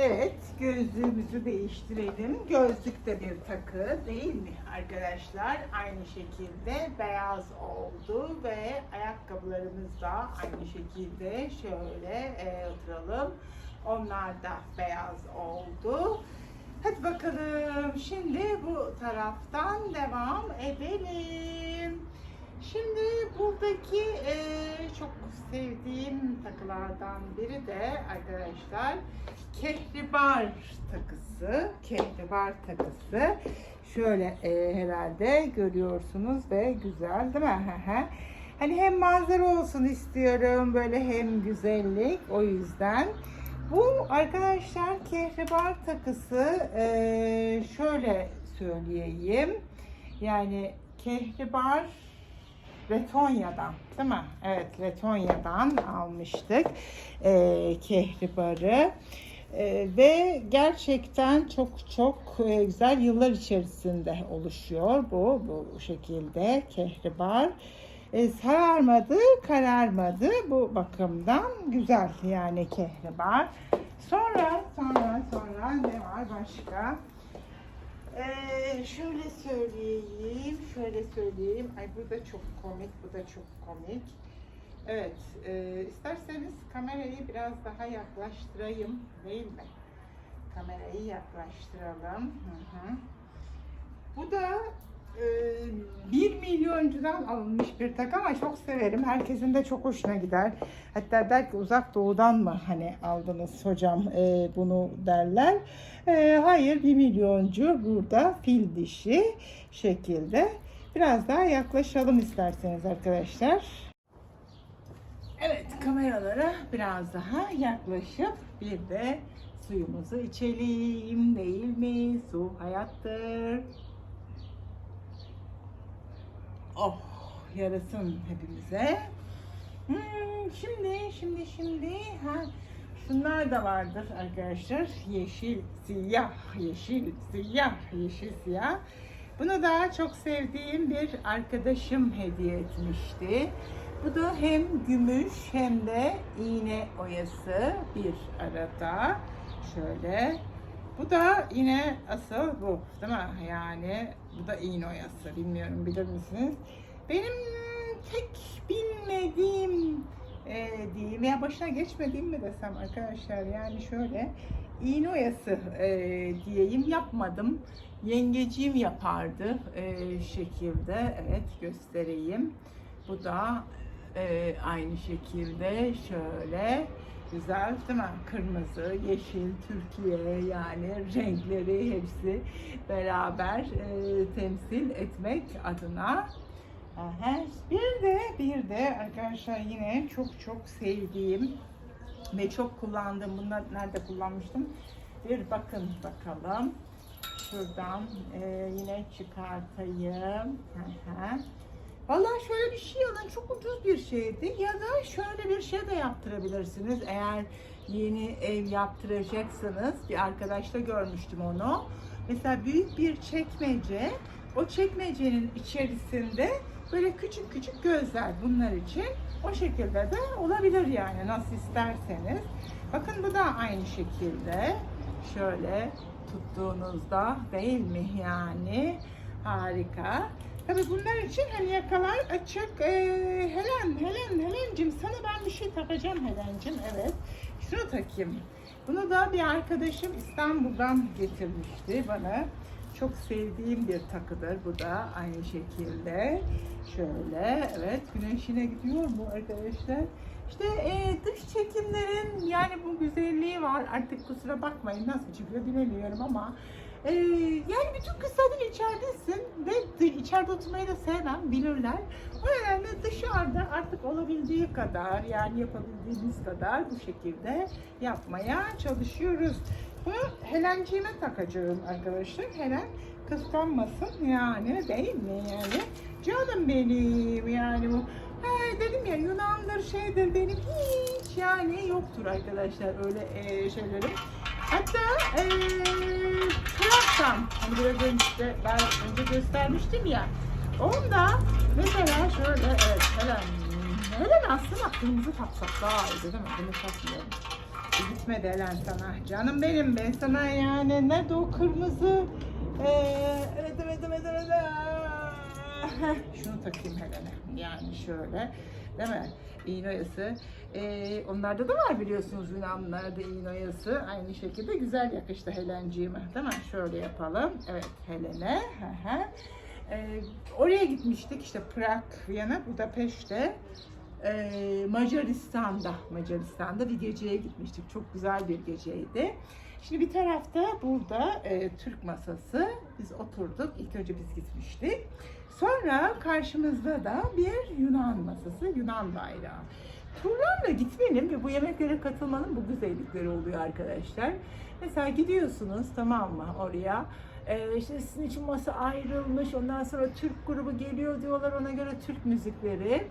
Evet, gözlüğümüzü değiştirelim. Gözlük de bir takı değil mi arkadaşlar? Aynı şekilde beyaz oldu ve ayakkabılarımız da aynı şekilde şöyle e, oturalım. Onlar da beyaz oldu. Hadi bakalım şimdi bu taraftan devam edelim. Şimdi buradaki e, çok sevdiğim takılardan biri de arkadaşlar kehribar takısı. Kehribar takısı. Şöyle e, herhalde görüyorsunuz ve güzel değil mi? Hani hem manzara olsun istiyorum böyle hem güzellik o yüzden. Bu arkadaşlar kehribar takısı e, şöyle söyleyeyim. Yani kehribar Letonya'dan değil mi? Evet Letonya'dan almıştık e, kehribarı. E, ve gerçekten çok çok e, güzel yıllar içerisinde oluşuyor bu bu şekilde kehribar. E, sararmadı, kararmadı bu bakımdan güzel yani kehribar. Sonra sonra sonra ne var başka? Ee, şöyle söyleyeyim, şöyle söyleyeyim. Ay bu da çok komik, bu da çok komik. Evet, e, isterseniz kamerayı biraz daha yaklaştırayım, değil mi? Kamerayı yaklaştıralım. Hı hı. Bu da 1 milyoncudan alınmış bir takı ama çok severim. Herkesin de çok hoşuna gider. Hatta der ki uzak doğudan mı hani aldınız hocam e, bunu derler. E, hayır 1 milyoncu burada fil dişi şekilde. Biraz daha yaklaşalım isterseniz arkadaşlar. Evet kameralara biraz daha yaklaşıp bir de suyumuzu içelim değil mi? Su hayattır. Oh yarasın hepimize. Hmm, şimdi şimdi şimdi ha şunlar da vardır arkadaşlar. Yeşil, siyah, yeşil, siyah, yeşil, siyah. Bunu da çok sevdiğim bir arkadaşım hediye etmişti. Bu da hem gümüş hem de iğne oyası bir arada. Şöyle. Bu da yine asıl bu değil mi? Yani bu da iğne. Bilmiyorum bilir misiniz? Benim tek bilmediğim e, diyeyim ya başına geçmediğim mi desem arkadaşlar yani şöyle iğne e, diyeyim yapmadım. Yengeciğim yapardı e, şekilde. Evet göstereyim. Bu da e, aynı şekilde şöyle güzel değil mi? Kırmızı, yeşil, Türkiye yani renkleri hepsi beraber e, temsil etmek adına. Aha. Bir de bir de arkadaşlar yine çok çok sevdiğim ve çok kullandığım bunlar nerede kullanmıştım? Bir bakın bakalım. Şuradan e, yine çıkartayım. Aha. Vallahi şöyle bir şey alın çok ucuz bir şeydi. Ya da şöyle bir şey de yaptırabilirsiniz. Eğer yeni ev yaptıracaksanız bir arkadaşta görmüştüm onu. Mesela büyük bir çekmece o çekmecenin içerisinde böyle küçük küçük gözler bunlar için o şekilde de olabilir yani. Nasıl isterseniz. Bakın bu da aynı şekilde. Şöyle tuttuğunuzda değil mi? Yani harika. Tabii bunlar için hani yakalar açık. Ee, Helen, Helen, Helen'cim sana ben bir şey takacağım Helen'cim. Evet. Şunu takayım. Bunu da bir arkadaşım İstanbul'dan getirmişti bana. Çok sevdiğim bir takıdır bu da aynı şekilde. Şöyle evet güneşine gidiyor mu arkadaşlar? İşte e, dış çekimlerin yani bu güzelliği var. Artık kusura bakmayın nasıl çıkıyor bilemiyorum ama ee, yani bütün kızların içeridesin ve içeride oturmayı da sevmem bilirler. O nedenle dışarıda artık olabildiği kadar yani yapabildiğimiz kadar bu şekilde yapmaya çalışıyoruz. Bunu Helenciğime takacağım arkadaşlar. Helen kıskanmasın yani değil mi yani? Canım benim yani bu. He, dedim ya Yunandır şeydir benim hiç yani yoktur arkadaşlar öyle e, şeylerim. Hatta eee Prag'dan hani biraz önce ben önce göstermiştim ya. Onda mesela şöyle evet Helen Helen aslında kırmızı taksak daha iyi değil mi? Bunu takmıyorum. Gitme Delen sana. Canım benim ben sana yani nerede o kırmızı? Ee, evet evet evet evet. Şunu takayım Helen'e. Yani şöyle. Değil mi? İğne oyası. Ee, onlarda da var biliyorsunuz Yunanlılarda iğne oyası. Aynı şekilde güzel yakıştı Helenciğime. Mi? Şöyle yapalım. Evet Helen'e. Ee, oraya gitmiştik işte Prag, Viyana, Budapeşte. Ee, Macaristan'da, Macaristan'da bir geceye gitmiştik. Çok güzel bir geceydi. Şimdi bir tarafta burada e, Türk masası. Biz oturduk. İlk önce biz gitmiştik. Sonra karşımızda da bir Yunan masası, Yunan bayrağı. Turlarla gitmenin ve bu yemeklere katılmanın bu güzellikleri oluyor arkadaşlar. Mesela gidiyorsunuz tamam mı oraya. Ee, işte sizin için masa ayrılmış. Ondan sonra Türk grubu geliyor diyorlar ona göre Türk müzikleri.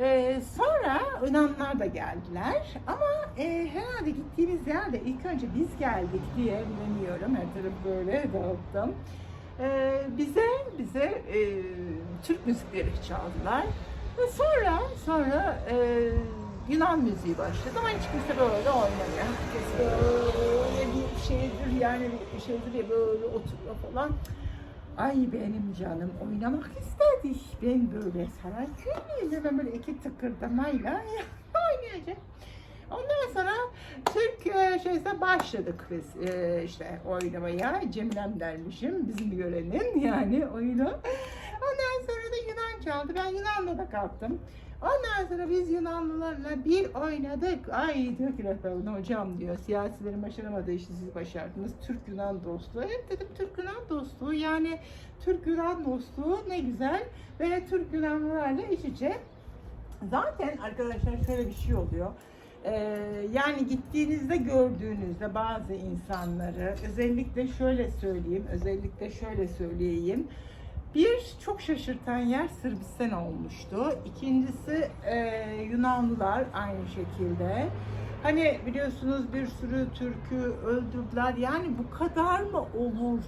Ee, sonra Yunanlar da geldiler ama e, herhalde gittiğimiz yerde ilk önce biz geldik diye bilemiyorum. Her tarafı böyle dağıttım. Ee, bize bize e, Türk müzikleri çaldılar ve sonra sonra e, Yunan müziği başladı ama hiç kimse böyle oynamıyor. Herkes böyle bir şeydir yani bir şeydir ya böyle oturuyor falan. Ay benim canım oynamak istedik. Ben böyle saray köylüyüm. Ben böyle iki tıkırdamayla oynayacağım. Ondan sonra Türk e, şeyse başladık biz e, işte oynamaya. Cemilem dermişim bizim görenin yani oyunu. Ondan sonra da Yunan çaldı. Ben Yunan'la da kalktım. Ondan sonra biz Yunanlılarla bir oynadık. Ay ki rehberin hocam diyor siyasilerin başaramadığı işi siz başardınız. Türk-Yunan dostluğu. Evet dedim Türk-Yunan dostluğu yani Türk-Yunan dostluğu ne güzel. Ve Türk-Yunanlılarla iç içe. Zaten arkadaşlar şöyle bir şey oluyor. Ee, yani gittiğinizde gördüğünüzde bazı insanları özellikle şöyle söyleyeyim, özellikle şöyle söyleyeyim. Bir çok şaşırtan yer Sırbistan olmuştu. İkincisi e, Yunanlılar aynı şekilde. Hani biliyorsunuz bir sürü Türk'ü öldürdüler. Yani bu kadar mı olur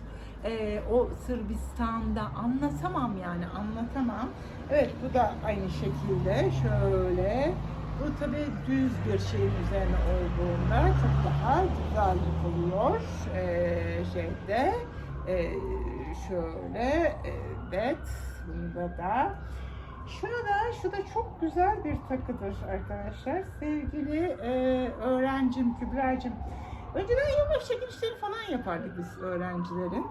e, o Sırbistan'da? Anlatamam yani anlatamam. Evet bu da aynı şekilde şöyle. Bu tabii düz bir şeyin üzerine olduğunda çok daha güzel oluyor ee, şeyde. Ee, şöyle evet bunda da Şurada, şu da çok güzel bir takıdır arkadaşlar. Sevgili e, öğrencim Kübra'cığım. Önceden yılbaşı çekilişleri falan yapardık biz öğrencilerin.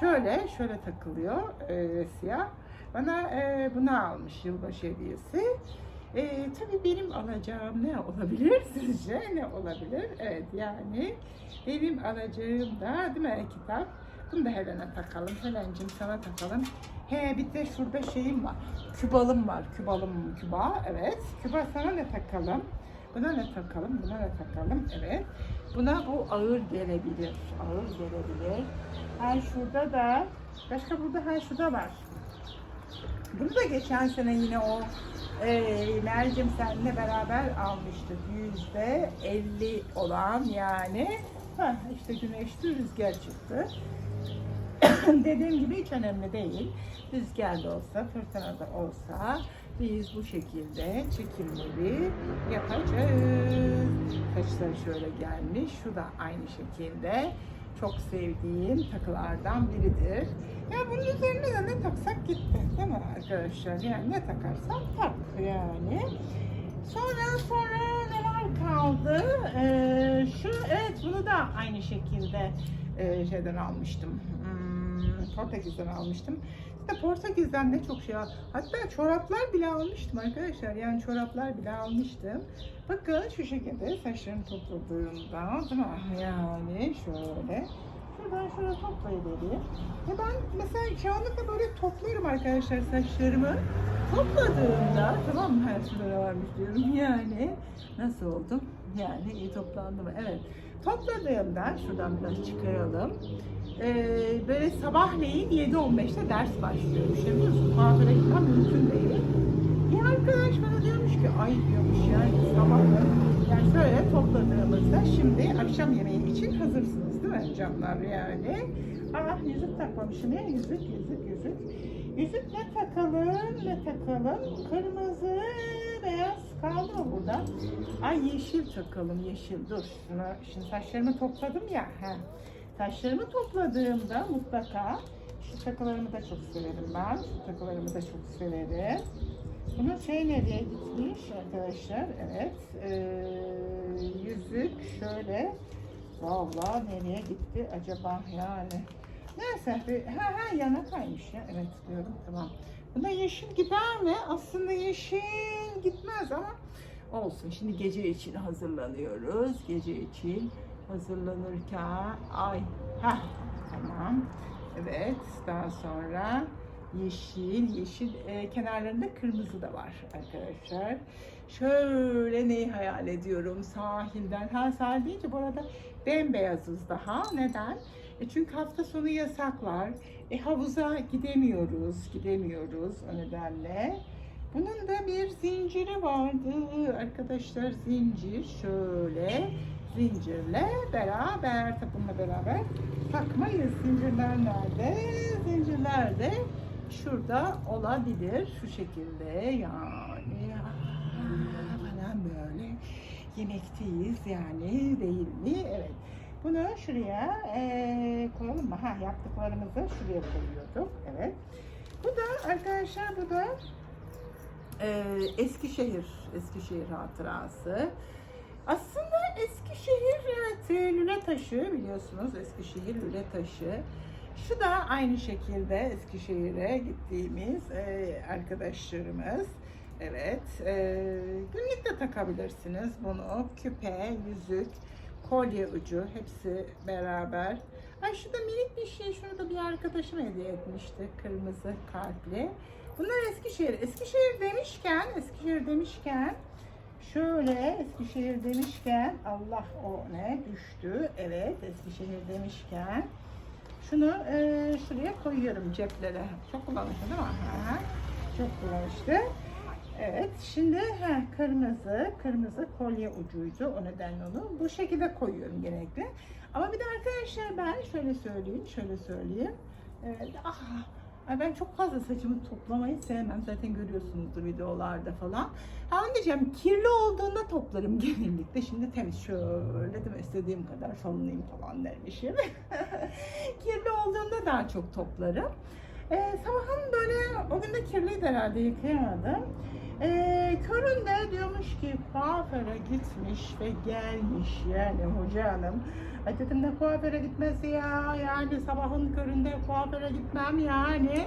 Şöyle, şöyle takılıyor e, siyah. Bana e, bunu almış yılbaşı hediyesi. E, tabii benim alacağım ne olabilir sizce? Ne olabilir? Evet yani benim alacağım da değil mi kitap? Bunu da Helen'e takalım. Helen'cim sana takalım. He bir de şurada şeyim var. Kübalım var. Kübalım Küba. Evet. Küba sana ne takalım? Buna ne takalım? Buna ne takalım? Evet. Buna bu ağır gelebilir. Ağır gelebilir. Ha şurada da başka burada ha şurada var. Bunu da geçen sene yine o e, Mercim seninle beraber almıştık. Yüzde 50 olan yani. Ha, işte güneşli rüzgar çıktı. Dediğim gibi hiç önemli değil. Rüzgar da olsa, fırtına da olsa biz bu şekilde çekimleri yapacağız. Kaşları şöyle gelmiş. Şu da aynı şekilde. Çok sevdiğim takılardan biridir. Ya bunun üzerine de ne taksak gitti. Değil mi arkadaşlar? Yani ne takarsan tak yani. Sonra sonra neler kaldı? Ee, şu evet bunu da aynı şekilde e, şeyden almıştım. Hmm, Portekiz'den almıştım. İşte Portekiz'den ne çok şey al. Hatta çoraplar bile almıştım arkadaşlar. Yani çoraplar bile almıştım. Bakın şu şekilde saçlarını topladığımda değil mi? Yani şöyle. Şuradan şöyle toplayabilirim. Ve ben mesela çoğunlukla böyle toplarım arkadaşlar saçlarımı. Topladığımda tamam mı her sırada varmış diyorum yani. Nasıl oldum? Yani iyi toplandı mı? Evet. Topladığımda şuradan biraz çıkaralım. Ee, böyle sabahleyin 7.15'te ders başlıyor. İşte biliyorsun kuaföre gitmem mümkün değil. Bir arkadaş bana diyormuş ki ay diyormuş yani sabahları yani şöyle topladığımızda şimdi akşam yemeği için hazırsınız mi canlar yani. Ah yüzük takmamışım ya yüzük yüzük yüzük. Yüzük ne takalım ne takalım? Kırmızı beyaz kaldı mı burada? Ay yeşil takalım yeşil. Dur şunu, şimdi saçlarımı topladım ya. He. Saçlarımı topladığımda mutlaka şu takılarımı da çok severim ben. Şu takılarımı da çok severim. Bunun şey nereye gitmiş arkadaşlar? Evet. Ee, yüzük şöyle. Vallahi nereye gitti acaba yani? Neyse. bir- Ha ha yana kaymış ya. Evet diyorum tamam. Buna yeşil gider mi? Aslında yeşil gitmez ama olsun. Şimdi gece için hazırlanıyoruz. Gece için hazırlanırken ay ha tamam. Evet daha sonra yeşil yeşil e, kenarlarında kırmızı da var arkadaşlar. Şöyle neyi hayal ediyorum sahilden. Ha sahil deyince bu arada bembeyazız daha. Neden? E çünkü hafta sonu yasaklar. E havuza gidemiyoruz, gidemiyoruz o nedenle. Bunun da bir zinciri vardı arkadaşlar. Zincir şöyle zincirle beraber, takımla beraber takmayız. Zincirler nerede? Zincirler de şurada olabilir. Şu şekilde yani yemekteyiz yani değil mi? Evet. Bunu şuraya eee, koyalım mı? Ha yaptıklarımızı şuraya koyuyorduk. Evet. Bu da arkadaşlar bu da eee, Eskişehir, Eskişehir hatırası. Aslında Eskişehir evet e, lüle taşı biliyorsunuz Eskişehir lüle taşı. Şu da aynı şekilde Eskişehir'e gittiğimiz e, arkadaşlarımız. Evet, e, günlük de takabilirsiniz bunu. Küpe, yüzük, kolye ucu hepsi beraber. Ay şurada minik bir şey, şunu da bir arkadaşım hediye etmişti. Kırmızı kalpli. Bunlar Eskişehir. Eskişehir demişken, Eskişehir demişken Şöyle Eskişehir demişken Allah o ne düştü. Evet Eskişehir demişken şunu e, şuraya koyuyorum ceplere. Çok kullanışlı değil mi? Ha, çok kullanışlı. Evet şimdi ha, kırmızı kırmızı kolye ucuydu o nedenle onu bu şekilde koyuyorum genellikle. Ama bir de arkadaşlar ben şöyle söyleyeyim şöyle söyleyeyim. Evet, ah, ben çok fazla saçımı toplamayı sevmem. Zaten görüyorsunuzdur videolarda falan. Ha onu diyeceğim kirli olduğunda toplarım genellikle. Şimdi temiz şöyle değil istediğim kadar salınayım falan dermişim. kirli olduğunda daha çok toplarım. Ee, sabahın böyle o gün de kirliydi herhalde yıkayamadım. Ee, köründe diyormuş ki kuaföre gitmiş ve gelmiş yani hoca hanım. Ay dedim ne kuaföre gitmesi ya yani sabahın köründe kuaföre gitmem yani.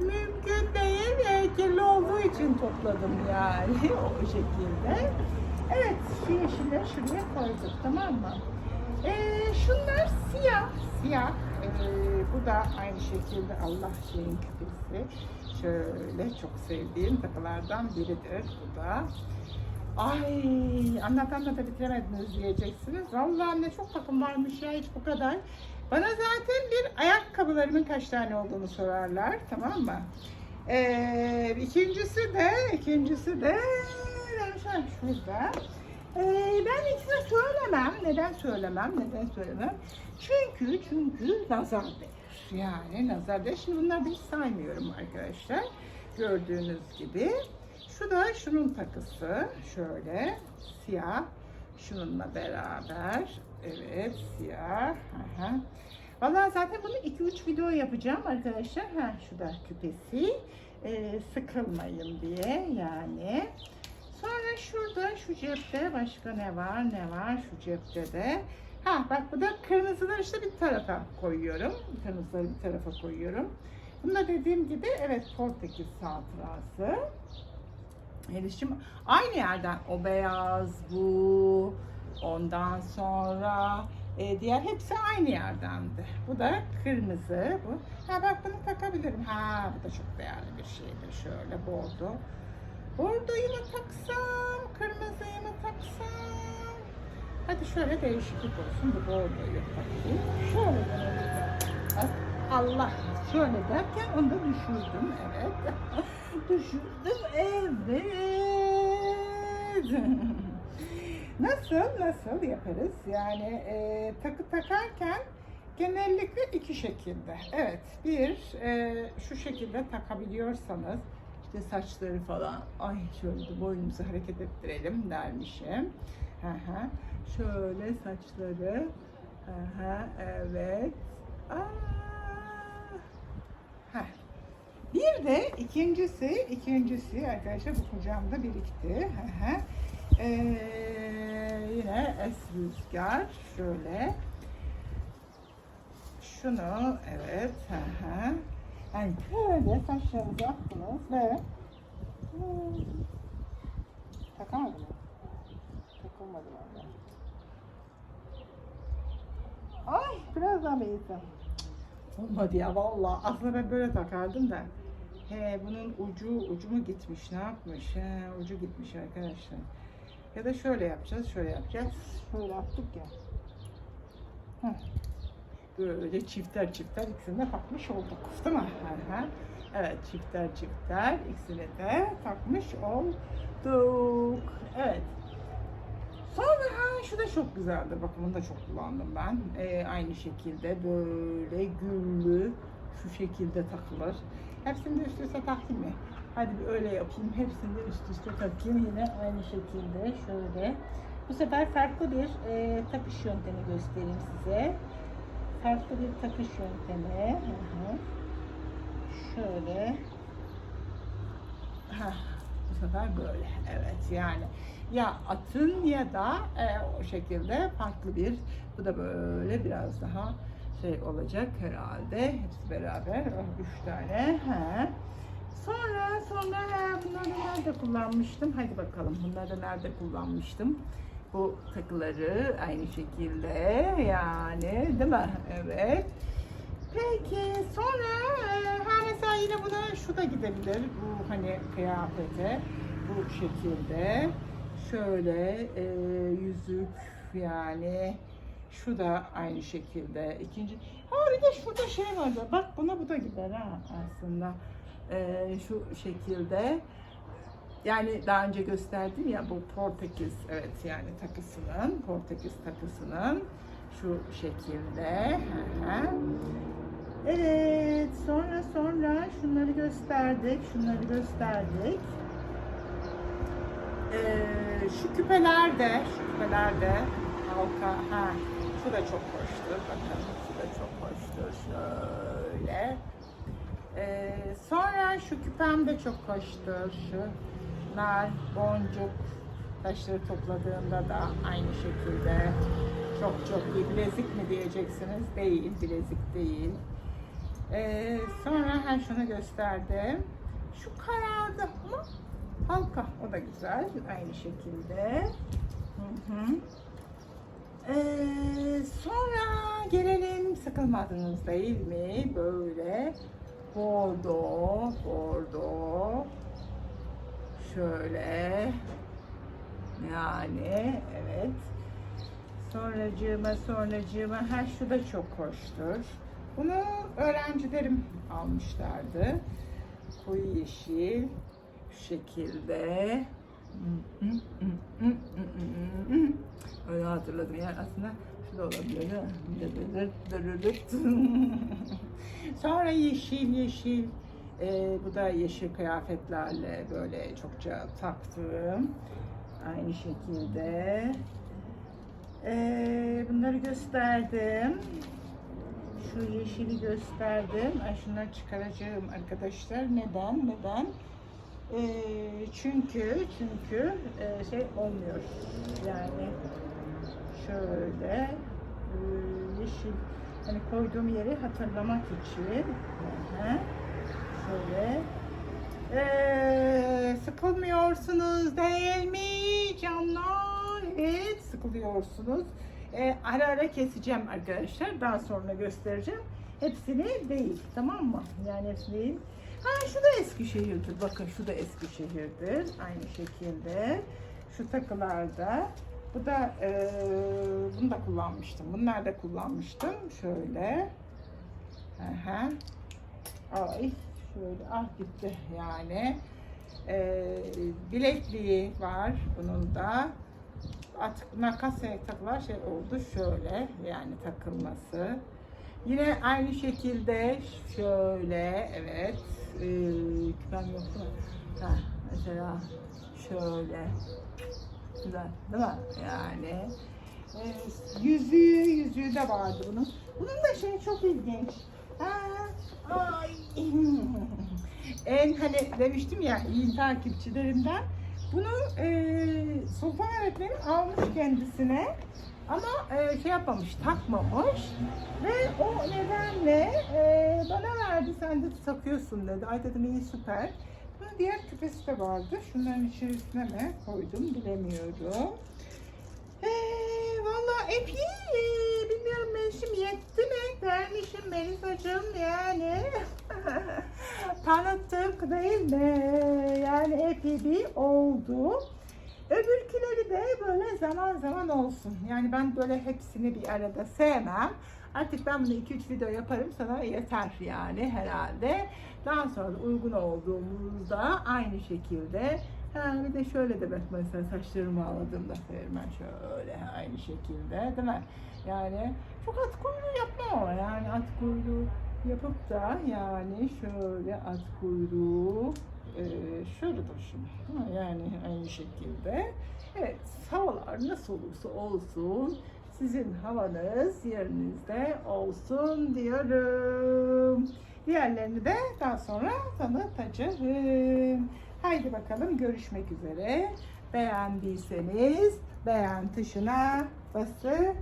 Mümkün değil ya kirli olduğu için topladım yani o şekilde. Evet şu yeşilleri şuraya koyduk tamam mı? Ee, şunlar siyah, siyah. Ee, bu da aynı şekilde Allah şeyin küpesi. Şöyle çok sevdiğim takılardan biridir bu da. Ay anlatan da bitiremediniz diyeceksiniz. Vallahi anne çok takım varmış ya hiç bu kadar. Bana zaten bir ayakkabılarımın kaç tane olduğunu sorarlar tamam mı? Ee, ikincisi de ikincisi de şöyle şurada. Ee, ben ikisini söylemem. Neden söylemem? Neden söylemem? Çünkü çünkü nazar değer. Yani nazar değer. Şimdi bunları hiç saymıyorum arkadaşlar. Gördüğünüz gibi. Şu da şunun takısı. Şöyle siyah. Şununla beraber. Evet siyah. Aha. Vallahi zaten bunu 2-3 video yapacağım arkadaşlar. Ha, şu da küpesi. Ee, sıkılmayın diye yani. Sonra şurada şu cepte başka ne var ne var şu cepte de. Ha bak bu da kırmızılar işte bir tarafa koyuyorum. Kırmızıları bir tarafa koyuyorum. Bunda dediğim gibi evet Portekiz hatırası. Erişim aynı yerden o beyaz bu ondan sonra e, diğer hepsi aynı yerdendi. Bu da kırmızı bu. Ha bak bunu takabilirim. Ha bu da çok değerli bir şeydir. Şöyle bordo. Bordoyu mu taksam, kırmızıyı mı taksam? Hadi şöyle değişiklik olsun. Bu bordoyu takayım. Şöyle Allah şöyle derken onu da düşürdüm. Evet. düşürdüm. Evet. nasıl? Nasıl yaparız? Yani e, takı takarken genellikle iki şekilde. Evet. Bir, e, şu şekilde takabiliyorsanız İşte saçları falan. Ay şöyle boynumuzu hareket ettirelim dermişim. Hı hı. Şöyle saçları. Hı, evet. Aa. Bir de ikincisi, ikincisi arkadaşlar bu kucağımda birikti. Hı. Ee, yine es rüzgar şöyle. Şunu evet. Hı. Yani şöyle saçlarınızı attınız ve hmm, takamadım Takılmadı valla. Ay biraz daha beğensem. Olmadı ya valla. Aslında ben böyle takardım da. He bunun ucu ucu mu gitmiş ne yapmış? He ucu gitmiş arkadaşlar. Ya da şöyle yapacağız, şöyle yapacağız. Şöyle yaptık ya. Heh. Böyle çifter çifter ikisini de takmış olduk. Değil mi? Hı. Evet çifter çifter ikisini de takmış olduk. Evet. Sonra ha şu da çok güzeldir. Bakın bunu da çok kullandım ben. Ee, aynı şekilde böyle güllü şu şekilde takılır. Hepsini de üst üste takayım mı? Hadi bir öyle yapayım. Hepsini de üst üste takayım. Yine aynı şekilde şöyle. Bu sefer farklı bir e, takış yöntemi göstereyim size. Farklı bir takış yöntemi. Hı hı. Şöyle. Hah, bu sefer böyle. Evet yani ya atın ya da e, o şekilde farklı bir bu da böyle biraz daha şey olacak herhalde. Hepsi beraber oh, üç tane. He. sonra sonra he, bunları nerede kullanmıştım? Hadi bakalım bunları nerede kullanmıştım? Bu takıları aynı şekilde yani değil mi? Evet. Peki sonra e, ha mesela yine buna şu da gidebilir bu hani kıyafete bu şekilde şöyle e, yüzük yani şu da aynı şekilde ikinci ha bir de şurada şey vardı bak buna bu da gider ha aslında E, şu şekilde yani daha önce gösterdim ya bu Portekiz evet yani takısının Portekiz takısının şu şekilde. Evet, sonra sonra şunları gösterdik, şunları gösterdik. Ee, şu küpeler de, şu küpeler de halka, ha, şu da çok hoştur. Bakın, şu da çok hoştur. Şöyle. Ee, sonra şu küpem de çok hoştur. Şu nar, boncuk taşları topladığımda da aynı şekilde çok çok iyi. Bilezik mi diyeceksiniz? Değil, bilezik değil. Ee, sonra ha şunu gösterdim. Şu karardı ama halka o da güzel aynı şekilde. Hı hı. Ee, sonra gelelim sıkılmadınız değil mi? Böyle bordo, bordo. Şöyle. Yani evet. Sonracığıma sonracığıma ha şu da çok hoştur. Bunu öğrencilerim almışlardı. Koyu yeşil şu şekilde. Öyle hatırladım yani aslında şu da olabilir. Sonra yeşil yeşil ee, bu da yeşil kıyafetlerle böyle çokça taktığım aynı şekilde ee, bunları gösterdim şu yeşili gösterdim. Ay şunları çıkaracağım arkadaşlar. Neden? Neden? Ee, çünkü çünkü e, şey olmuyor. Yani şöyle e, yeşil hani koyduğum yeri hatırlamak için Hı-hı. şöyle ee, sıkılmıyorsunuz değil mi canlar? Evet sıkılıyorsunuz. Ee, ara ara keseceğim arkadaşlar. Daha sonra göstereceğim. Hepsini değil. Tamam mı? Yani hepsini değil. Ha şu da Eskişehir'dir. Bakın şu da Eskişehir'dir. Aynı şekilde. Şu takılarda. Bu da e, bunu da kullanmıştım. Bunlar da kullanmıştım. Şöyle. Aha. Ay şöyle ah gitti yani. E, bilekliği var bunun da artık makas takılar şey oldu şöyle yani takılması. Yine aynı şekilde şöyle evet e, küpem yok mu? Heh, mesela şöyle. Güzel değil mi? Yani e, yüzüğü, yüzüğü de vardı bunun. Bunun da şey çok ilginç. Ha, ay. en hani demiştim ya iyi takipçilerimden. Bunu e, Sultan öğretmenim almış kendisine. Ama e, şey yapmamış, takmamış. Ve o nedenle e, bana verdi, sen de takıyorsun dedi. Ay dedim iyi süper. Bunun diğer küpesi de vardı. Şunların içerisine mi koydum bilemiyorum. Eee Valla epey e, bilmiyorum mevsim yetti mi dermişim Melisa'cığım yani. Tanıttık değil mi? Yani epey bir oldu. Öbürküleri de böyle zaman zaman olsun. Yani ben böyle hepsini bir arada sevmem. Artık ben bunu 2-3 video yaparım sana yeter yani herhalde. Daha sonra uygun olduğumuzda aynı şekilde Ha, bir de şöyle de bak mesela saçlarımı ağladığımda severim ben şöyle aynı şekilde değil mi? Yani çok at kuyruğu yapmam ama yani at kuyruğu yapıp da yani şöyle at kuyruğu e, şöyle taşım. Ha, Yani aynı şekilde. Evet havalar nasıl olursa olsun sizin havanız yerinizde olsun diyorum. Diğerlerini de daha sonra tanıtacağım. Haydi bakalım görüşmek üzere. Beğendiyseniz beğen tuşuna basın.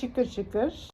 Şıkır şıkır.